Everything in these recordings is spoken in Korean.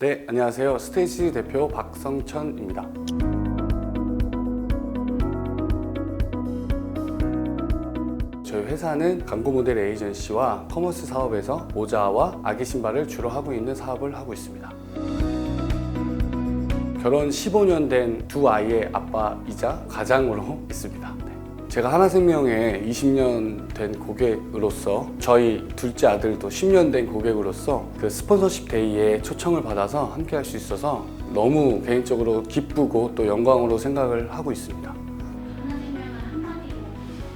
네, 안녕하세요. 스테이지 대표 박성천입니다. 저희 회사는 광고 모델 에이전시와 커머스 사업에서 모자와 아기 신발을 주로 하고 있는 사업을 하고 있습니다. 결혼 15년 된 두 아이의 아빠이자 가장으로 있습니다. 네. 제가 하나생명에 20년 된 고객으로서 저희 둘째 아들도 10년 된 고객으로서 그 스폰서십 데이에 초청을 받아서 함께 할 수 있어서 너무 개인적으로 기쁘고 또 영광으로 생각을 하고 있습니다.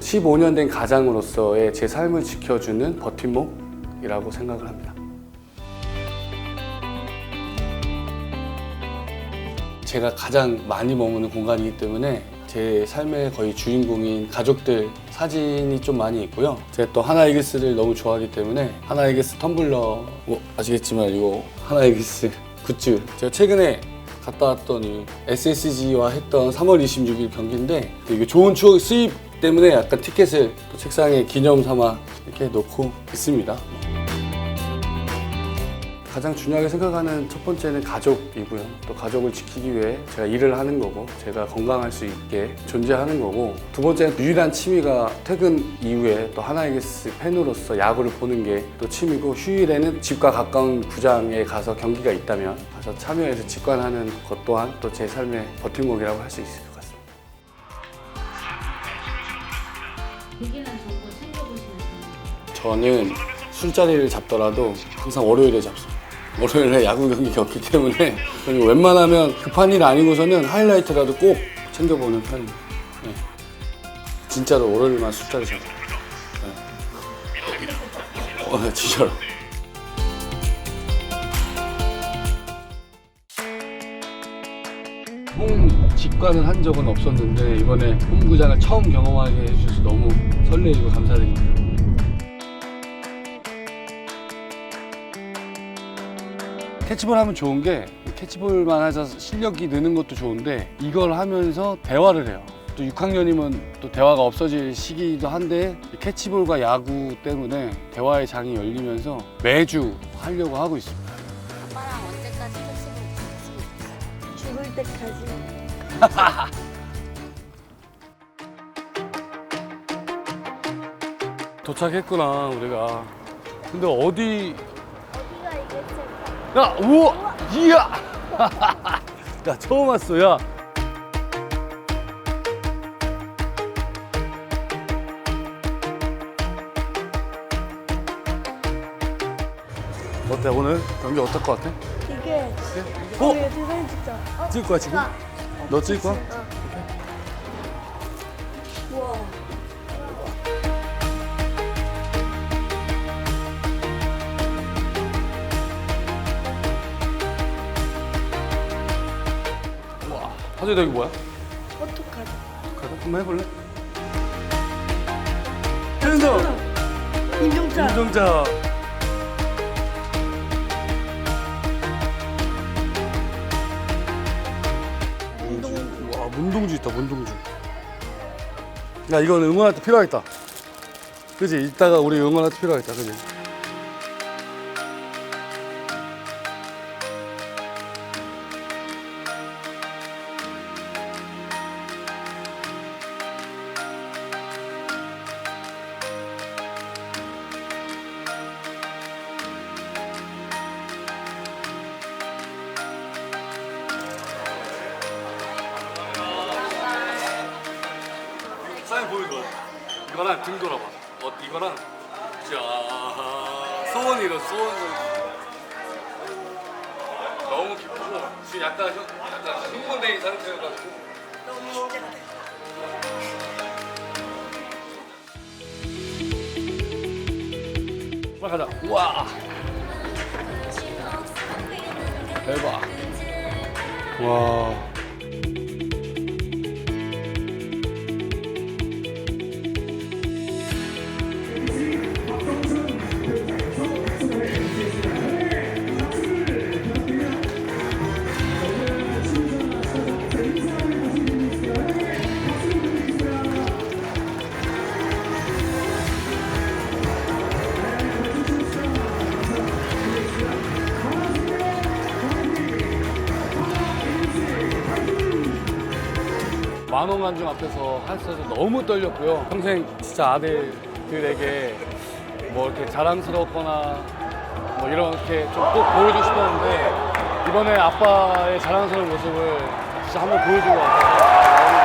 15년 된 가장으로서의 제 삶을 지켜주는 버팀목이라고 생각을 합니다. 제가 가장 많이 머무는 공간이기 때문에 제 삶의 거의 주인공인 가족들 사진이 좀 많이 있고요. 제가 또 하나이글스를 너무 좋아하기 때문에 하나이글스 텀블러 뭐 아시겠지만 이거 하나이글스 굿즈 제가 최근에 갔다 왔던 이 SSG와 했던 3월 26일 경기인데 이게 좋은 추억 수입 때문에 약간 티켓을 또 책상에 기념 삼아 이렇게 놓고 있습니다. 가장 중요하게 생각하는 첫 번째는 가족이고요. 또 가족을 지키기 위해 제가 일을 하는 거고, 제가 건강할 수 있게 존재하는 거고, 두 번째는 유일한 취미가 퇴근 이후에 또 하나이글스 팬으로서 야구를 보는 게 또 취미고, 휴일에는 집과 가까운 구장에 가서 경기가 있다면 가서 참여해서 직관하는 것 또한 또 제 삶의 버팀목이라고 할 수 있을 것 같습니다. 고기는 정보 챙겨보시는 편이에요? 저는 술자리를 잡더라도 항상 월요일에 잡습니다. 월요일에 야구 경기가 없기 때문에 웬만하면 급한 일 아니고서는 하이라이트라도 꼭 챙겨보는 편입니다. 네. 진짜로 월요일만 술자리 잡아요. 네. 어, 네, 진짜로. 홈 직관을 한 적은 없었는데 이번에 홈구장을 처음 경험하게 해주셔서 너무 설레이고 감사드립니다. 캐치볼 하면 좋은 게 캐치볼만 하자 실력이 느는 것도 좋은데 이걸 하면서 대화를 해요. 또 6학년이면 또 대화가 없어질 시기이기도 한데 캐치볼과 야구 때문에 대화의 장이 열리면서 매주 하려고 하고 있습니다. 아빠랑 언제까지 택시를 죽을 때까지. 도착했구나 우리가. 근데 어디? 야 우와 이야. 야 처음 왔어 야. 어때 오늘 경기 어떨 것 같아? 이게 어? 우리 사진 찍자. 어? 찍을 거야 지금? 너 찍을 거야? 우와. 사진 여기 뭐야? 어떡하지? 가자 한번 해볼래? 현성 임종자. 운동자 운동. 와 문동주 있다 문동주 야 이건 응원할 때 필요하겠다 그지 이따가 우리 응원할 때 필요하겠다 그지 등 돌아봐. 어 이거랑 자 소원이로 소원. 너무 기쁘고. 지금 약간 형 약간 흥분된 상태여가지고. 빨리 가자. 우와. 대박. 와 만원관중 앞에서 할 때도 너무 떨렸고요. 평생 진짜 아들들에게 뭐 이렇게 자랑스럽거나 뭐 이렇게 좀 꼭 보여주고 싶었는데 이번에 아빠의 자랑스러운 모습을 진짜 한번 보여준 것 같아요.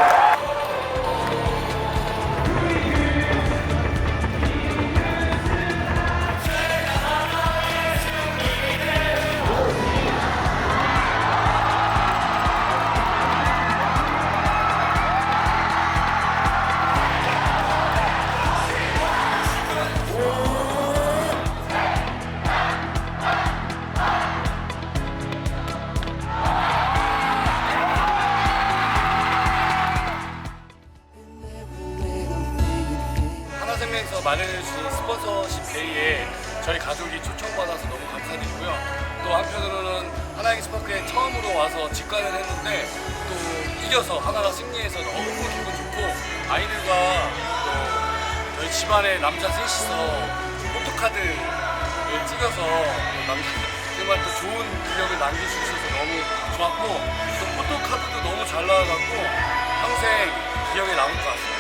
마련해주신 스폰서십 데이에 저희 가족이 초청받아서 너무 감사드리고요. 또 한편으로는 하나익스파크에 처음으로 와서 직관을 했는데 또 이겨서 하나가 승리해서 너무 기분 좋고 아이들과 또 저희 집안의 남자 셋이서 포토카드를 찍어서 남자 정말 또 좋은 기억을 남길 수 있어서 너무 좋았고 또 포토카드도 너무 잘 나와갖고 평생 기억에 남을 것 같습니다.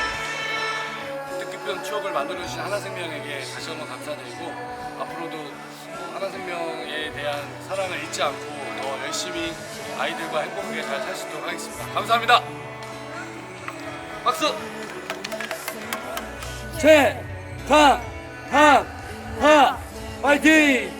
뜻깊은 추억을 만들어주신 하나생명에게 다시 한번 감사드리고 앞으로도 어, 하나생명에 대한 사랑을 잊지 않고 더 열심히 아이들과 행복하게 잘 살 수 있도록 하겠습니다. 감사합니다. 박수! 최, 강, 강, 하, 파이팅!